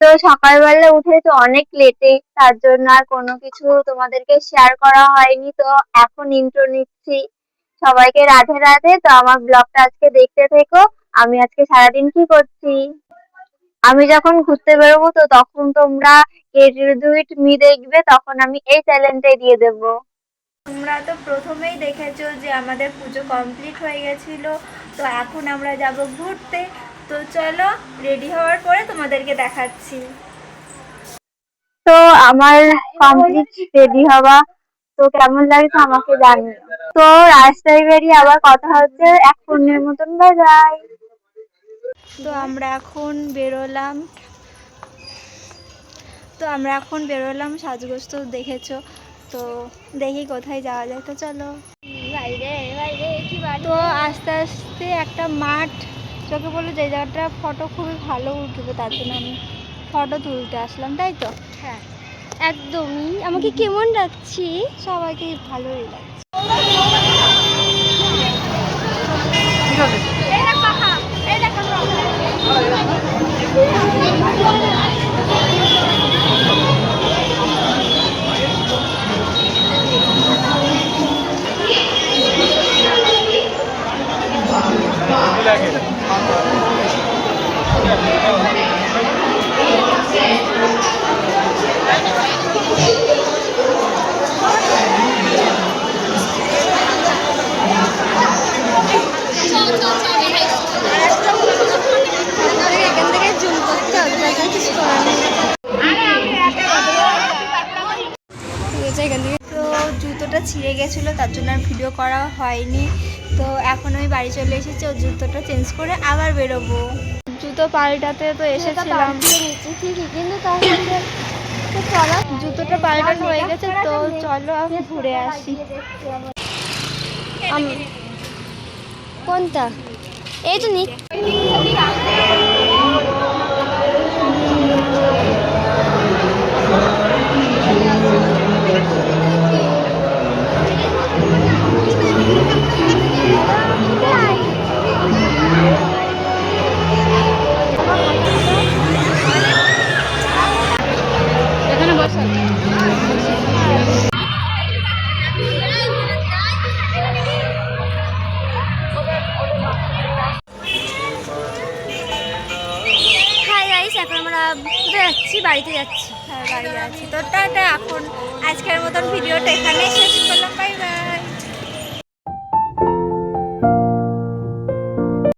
তো সকালবেলা উঠে তো অনেক লেটে তার জন্য আর কোনো কিছু তোমাদেরকে শেয়ার করা হয়নি। তো এখন ইন্ট্রো নিচ্ছি। সবাইকে রাধে রাধে, তো আমার ব্লগটা আজকে দেখতে থেকো। আমি আজকে সারাদিন কি করছি? আমি যখন ঘুরতে বেরোবো, তো তখন তোমরা কেডিউইট মি দেখবে, তখন আমি এই চ্যানেলটাই দিয়ে দেবো। তোমরা তো প্রথমেই দেখেছ যে আমাদের পুজো কমপ্লিট হয়ে গেছিল। তো এখন আমরা যাব ঘুরতে। তো চলো রেডি হওয়ার পরে তোমাদেরকে দেখাচ্ছি। তো আমার কমপ্লিট রেডি হওয়া। তো কেমন লাগছে আমাকে জানিও। তো রাস্তায় বেরিয়ে আবার কথা হচ্ছে এক পূর্ণের মতন। বাজাই তো আমরা এখন বেরোলাম। তো আমরা এখন বেরোলাম সাজগোজ তো দেখেছ। তো দেখি কোথায় যাওয়া যায়। তো চলো। তো আস্তে আস্তে একটা মাঠ চোখে বলল যে জায়গাটা ফটো খুবই ভালো উঠবে তার জন্য আমি ফটো তুলতে আসলাম তাই তো? হ্যাঁ। একদমই। আমাকে কেমন রাখছি সবাইকে ভালোই লাগছে এখান থেকে জুম করতে হবে তাই কিছু করার নেই এখান থেকে। তো জুতোটা ছিঁড়ে গেছিল তার জন্য আর ভিডিও করা হয়নি। তো এখন আমি বাড়ি চলে এসেছি ও জুতোটা চেঞ্জ করে আবার বেরোবো। জুতো পাল্টাতে তো এসেছিলাম। কিন্তু জুতোটা পাল্টানো হয়ে গেছে তো চলো আমি ঘুরে আসি। কোনটা? এই তো নি এখন আমরা কোথায় যাচ্ছি? বাড়িতে যাচ্ছি। হ্যাঁ বাড়িতে যাচ্ছি তো এখন আজকের মতন ভিডিওটা এখানেই শেষ করলাম। Bye bye